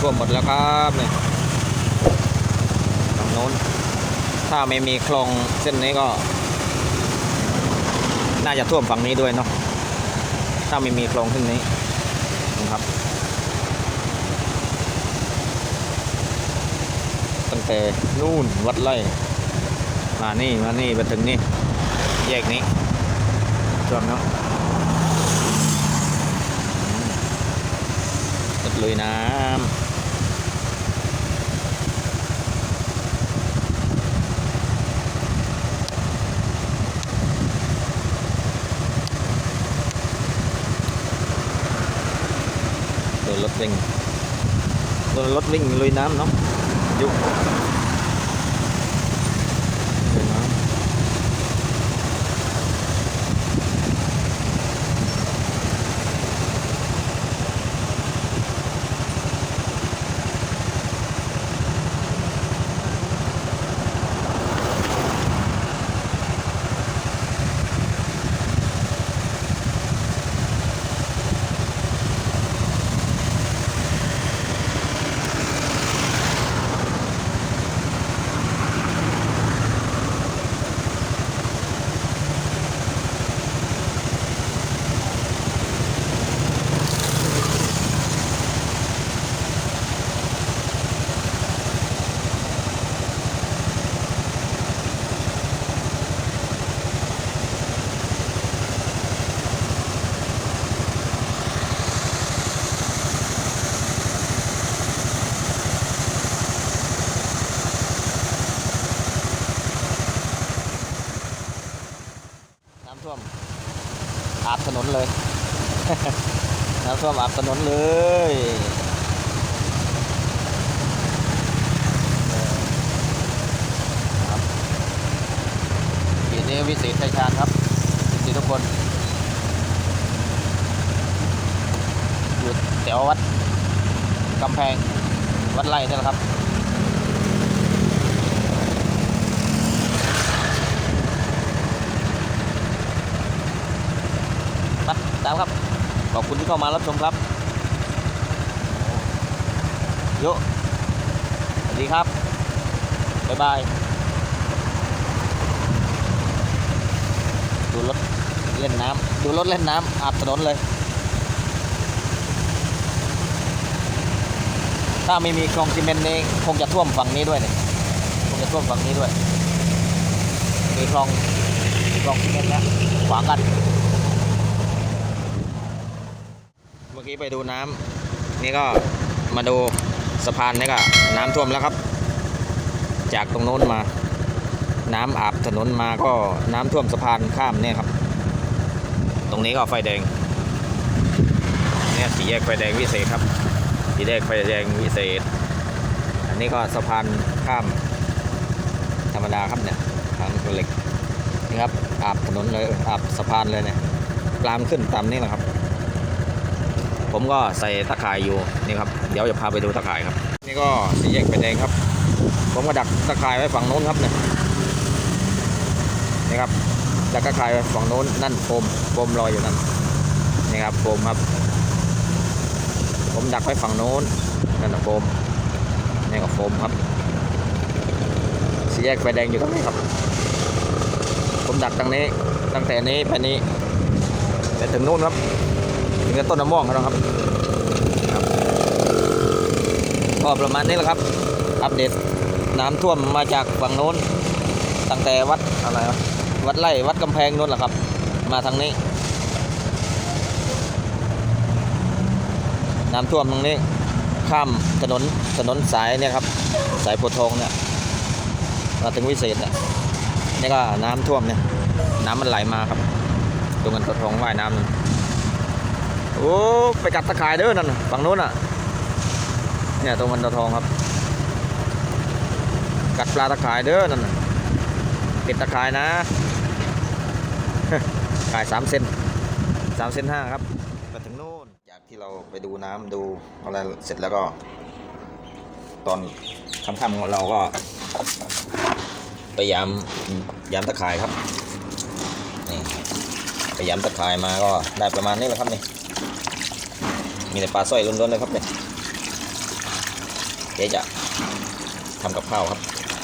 ท่วมหมดแล้วครับเนี่ยฝั่งโน้น ถ้าไม่มีคลองเส้นนี้ก็ น่าจะท่วมฝั่งนี้ด้วยเนาะถ้าไม่มีคลองเส้นนี้นะครับตั้งแต่นู่นวัดไร่มานี่มานี่มาถึงนี่แยกนี้ท่วมเนาะตัด ลุยน้ำรถวิ่งรถวิ่งลุยน้ำเนาะยุบ เลย น้ำท่วมอาบถนนเลยปีนี้วิเศษชัยชาญครับสิทุกคน อยู่แถววัดกำแพงวัดไร่นี่แหละครับามครับ ขอบคุณที่เข้ามารับชมครับโยสวัสดีครับ บ๊ายบายดูรถเล่นน้ำดูรถเล่นน้ำอาบถนนเลย ถ้าไม่มีคลองซีเมนต์นี้คงจะท่วมฝั่งนี้ด้วยเนี่ยคงจะท่วมฝั่งนี้ด้วย มีคลองคลองซีเมนต์แล้วขวางกัน เมื่อกี้ไปดูน้ำนี่ก็มาดูสะพานนี่ก็น้ำท่วมแล้วครับ จากตรงโน้นมา น้ำอาบถนนมาก็น้ำท่วมสะพานข้ามเนี่ยครับ ตรงนี้ก็ไฟแดงเนี่ยสีแยกไฟแดงวิเศษครับสีแยกไฟแดงวิเศษ อันนี้ก็สะพานข้าม ธรรมดาครับเนี่ยทางเหล็กนี่ครับอาบถนนเลยอาบสะพานเลยเนี่ยกลามขึ้นตามนี่แหละครับ ผมก็ใส่ตะข่ายอยู่นี่ครับเดี๋ยวจะพาไปดูตะข่ายครับ นี่ก็สีแยกไฟแดงครับ ผมก็ดักตะข่ายไว้ฝั่งโน้นครับเนี่ยนี่ครับดักตะข่ายไว้ฝั่งโน้นนั่นโฟมโฟมลอยอยู่นั่นนี่ครับโฟมครับ ผมดักไว้ฝั่งโน้นนั่นนะโฟมนี่ก็โฟมครับสีแยกไฟแดงอยู่ตรงนี้ครับ ผมดักตรงนี้ตั้งแต่นี้ไปนี้ไปถึงนู้นครับ ถึงกับต้นมะม่วงครับครับก็ประมาณนี้แหละครับ อัปเดตน้ำท่วมมาจากฝั่งโน้น ตั้งแต่วัดอะไรวัดไร่วัดกำแพงโน้นแหละครับ มาทางนี้ น้ำท่วมตรงนี้ ข้ามถนนถนนสายเนี่ยครับ สายโพทองเนี่ยมาถึงวิเศษเนี่ยนี่ก็น้ำท่วมเนี่ยน้ำมันไหลมาครับตรงกันกระทองว่ายน้ำ โอ้ไปกัดตะข่ายเด้อนั่นฝั่งโน้นอะ เนี่ยตรงมันตะทองครับ กัดปลาตะข่ายเด้อนั่นน่ะติดตะข่ายนะข่ายสามเซนสามเซนห้าครับไปถึงโน่นจากที่เราไปดูน้ำดูอะไรเสร็จแล้วก็ ตอนค่ำๆของเราก็ไปยามยามตะข่ายครับนี่ไปยามตะข่ายมาก็ได้ประมาณนี้แหละครับนี่ มีแต่ปลาสร้อยล้วนๆเลยครับเนี่ยเดี๋ยวจะทำกับข้าวครับ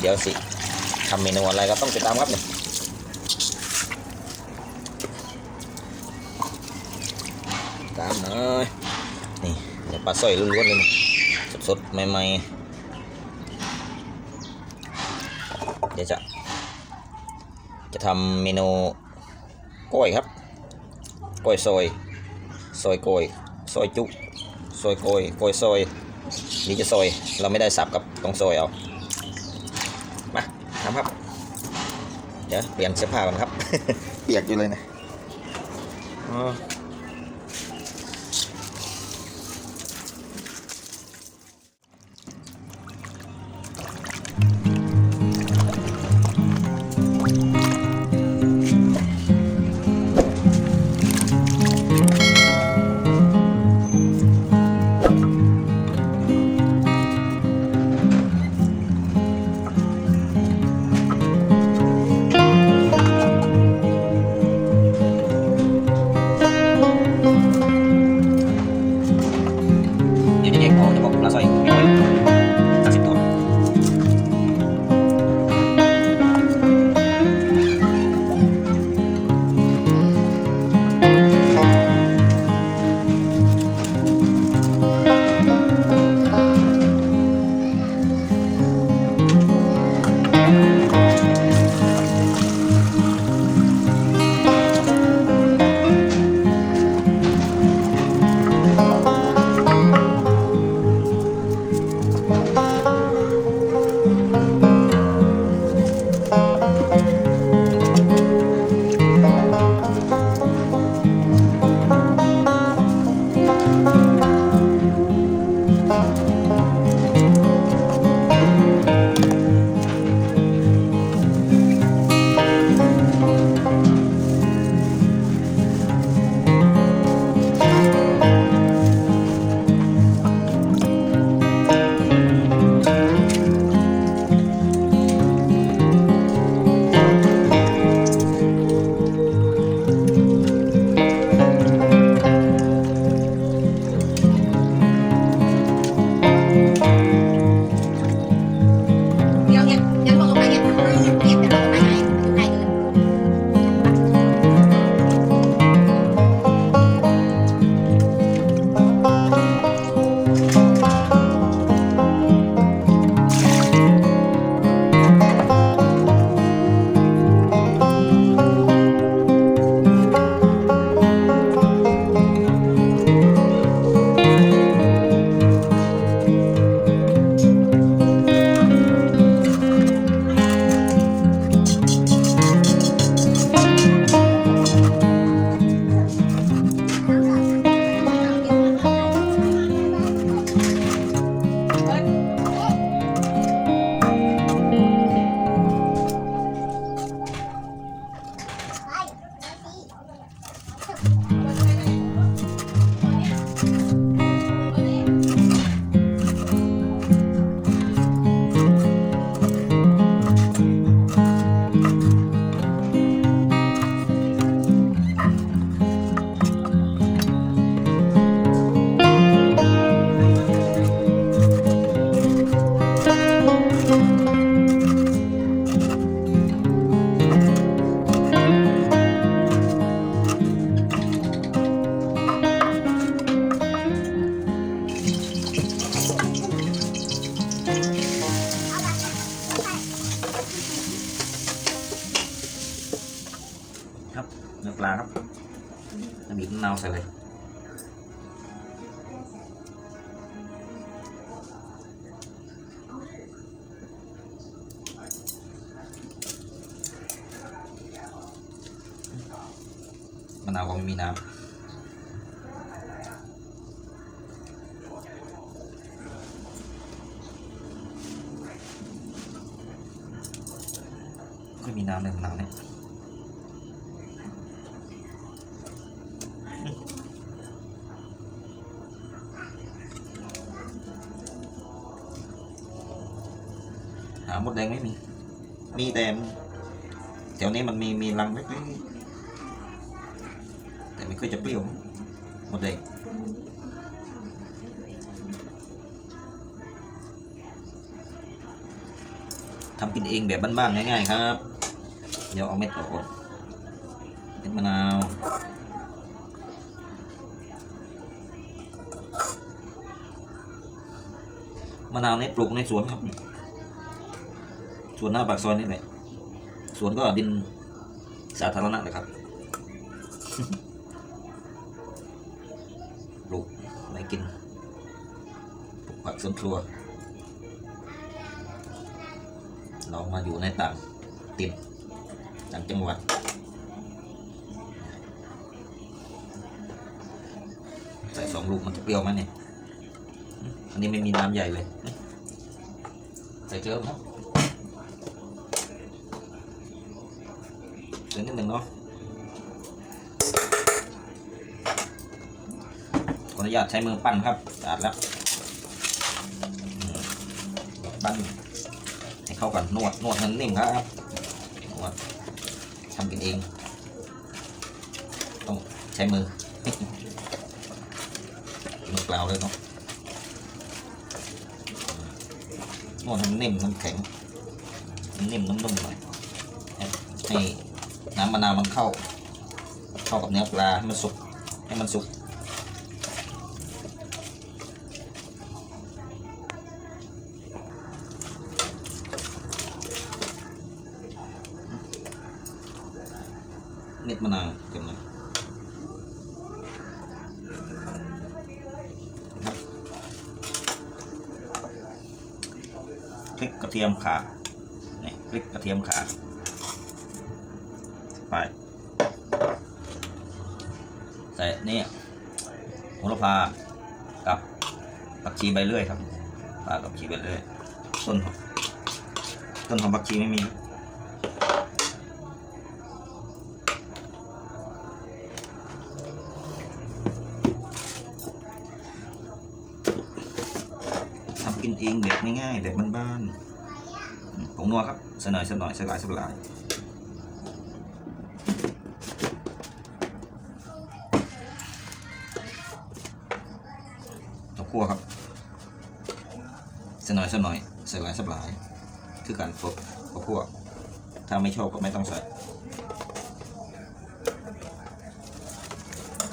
เดี๋ยวสิทำเมนูอะไรก็ต้องติดตามครับเนี่ยตามหน่อยนี่เดี๋ยวปลาสร้อยล้วนๆเลยนี่สดๆใหม่ๆเดี๋ยวจะ จะทำเมนูกล้วยครับกล้วยซอยซอยกล้วย ซอยจุซอยกล้วยกยซอยนี่จะซอย เราไม่ได้สับกับต้องซอยเอา มาทำครับ เดี๋ยวเปลี่ยนเสื้อผ้าก่อนครับ เปียกอยู่เลยนะอ๋อ มะนาวก็ไม่มีน้ำก็มีน้ำเลยมะนาวเนี่ยหาหมดแดงไม่มี มีแต่แถวนี้มันมีมีรังเล็กๆ แต่ไม่ค่อยจะเปรี้ยวหมดแดงทำกินเองแบบบ้านๆง่ายๆครับ เดี๋ยวเอาเม็ดออกก่อนเม็ดมะนาวมะนาวนี่ปลูกในสวนครับ สวนหน้าปากซอยนี่แหละ สวนก็ดินสาธารณะเลยครับ ปลูกไม่กินปลูกผักส วนครัว เรามาอยู่ในต่างติดต่างจังหวัด ใส่สองลูกมันจะเปรี้ยวไหมเนี่ย อันนี้ไม่มีน้ำใหญ่เลย ใส่เกลือครับเกลือนิดหนึ่งเนาะขออนุญาตใช้มือปั้นครับสะอาดแล้วั้นให้เข้ากันนวดนวดให้นิ่มครับนวดทำกินเอง ต้องใช้มือมือเปล่าเลยเนาะนวดให้มันนิ่มมันแข็งนิ่มนุ่มๆหน่อยให้น้ำมะนาวมันเข้า เข้ากับเนื้อปลาให้มันสุกให้มันสุกเม็ดมะนาวเก็บหน่อยครับ พริกกระเทียมขานี่พริกกระเทียมขาไปใส่นี่โหระพากับผักชีใบเลื่อยครับปลากับผักชีใบเลื่อยต้นต้นหอมผักชีไม่มีทำกินเองแบบง่ายๆแบบบ้านๆอืมผ งนัวครับสกหน่อยสกหน่อยสกหลายสกหลายข้าวคั่วครับสกหน่อยสกหน่อยสกหลายสกหลายคือการฝึกข้าวคั่วถ้าไม่ชอบก็ไม่ต้องใส่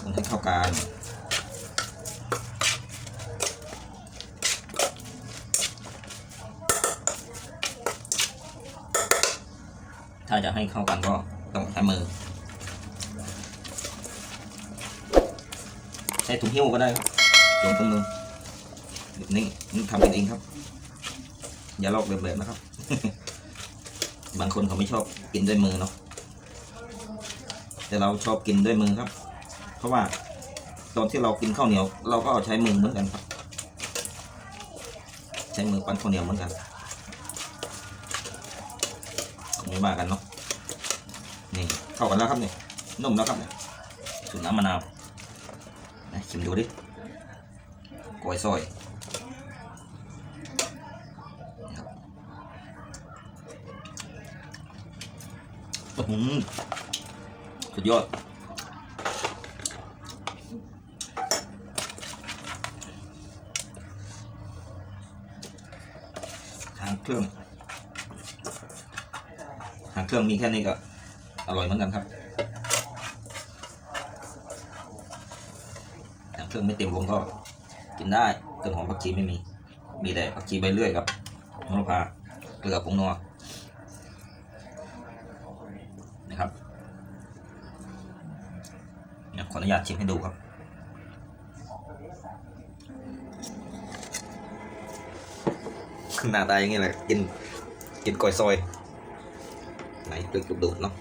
คนให้เข้ากันาจะให้เข้ากันก็ต้องใช้มือใช้ถุงหิ้วก็ได้ครับสวมถุงมือแบบนี้นี่ทำกันเองครับ อย่าลอกเแบบๆนะครับ บางคนเขาไม่ชอบกินด้วยมือเนาะแต่เราชอบกินด้วยมือครับ เพราะว่าตอนที่เรากินข้าวเหนียว เราก็เอาใช้มือเหมือนกันครับ ใช้มือปั้นข้าวเหนียวเหมือนกันไม่ว่ากันเนาะ เข้ากันแล้วครับเนี่ยนุ่มแล้วครับเนี่ยสูตรน้ำมะนาวนะชิมดูดิกล้วยซอยอื้อหือสุดยอดทางเครื่องหางเครื่องมีแค่นี้ก็ อร่อยเหมือนกันครับหาเครื่องไม่เต็มวงก็กินได้ต้นหอมผักชีไม่มี มีแต่ผักชีใบเลื่อยกับโหระพาเกลือผงนัวนะครับขออนุญาตชิมให้ดูครับหน้าตาอย่างนี้แหละกินกินกอยซอยไหนพริกลูดดเนาะ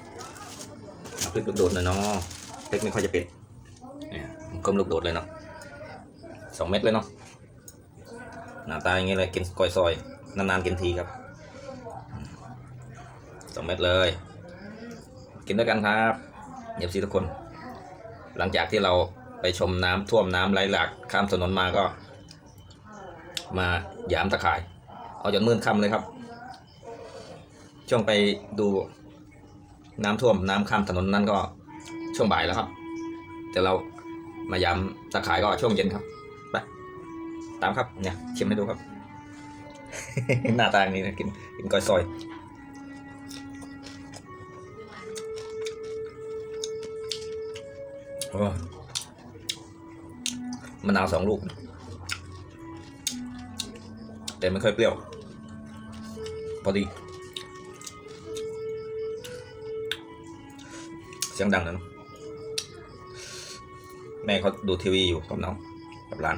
เอาพริกลูกโดดหน่อยเนาะพริกไม่ค่อยจะเผ็ดเนี่ยกลมลูกโดดเลยเนาะสองเม็ดเลยเนาะหน้าตาอย่างนี้เลยกินกอยซอยนานๆกินทีครับสองเม็ดเลย กินด้วยกันครับเย็บซีทุกคน หลังจากที่เราไปชมน้ำท่วมน้ำไหลหลากข้ามถนนมาก็ มายามตะข่าย เอาจนมืดค่ำเลยครับ ช่วงไปดู น้ำท่วมน้ำข้ามถนนนั่นก็ช่วงบ่ายแล้วครับแต่เรามายามตะขายก็ช่วงเย็นครับไปตามครับเนี่ยชิมให้ดูครับ หน้าตาอย่างนี้นะกินกินก้อยซอยมะนาวสองลูก แต่ไม่ค่อยเปรี้ยว พอดี สียงดังนะเนแม่เขาดูทีวีอยู่กับน้องกับหลาน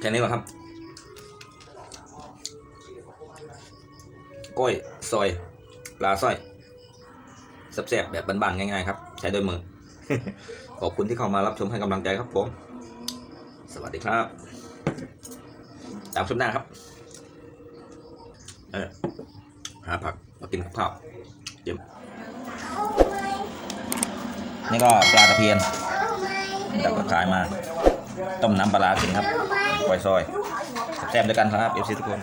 แค่นี้เหรอครับก้อยซอยปลาสร้อยแซ่บๆแบบบ้านๆง่ายๆครับ ใช้ด้วยมือ ขอบคุณที่เข้ามารับชมให้กำลังใจครับผม สวัสดีครับ ตามชมหน้าครับ เออ หาผักมากินกับข้าวเยี่ยมนี่ก็ปลาตะเพียนดับกระขายมา ต้มน้ำปลาร้ากินครับกล้วยซอย แซ่บด้วยกันครับเอฟซีทุกคน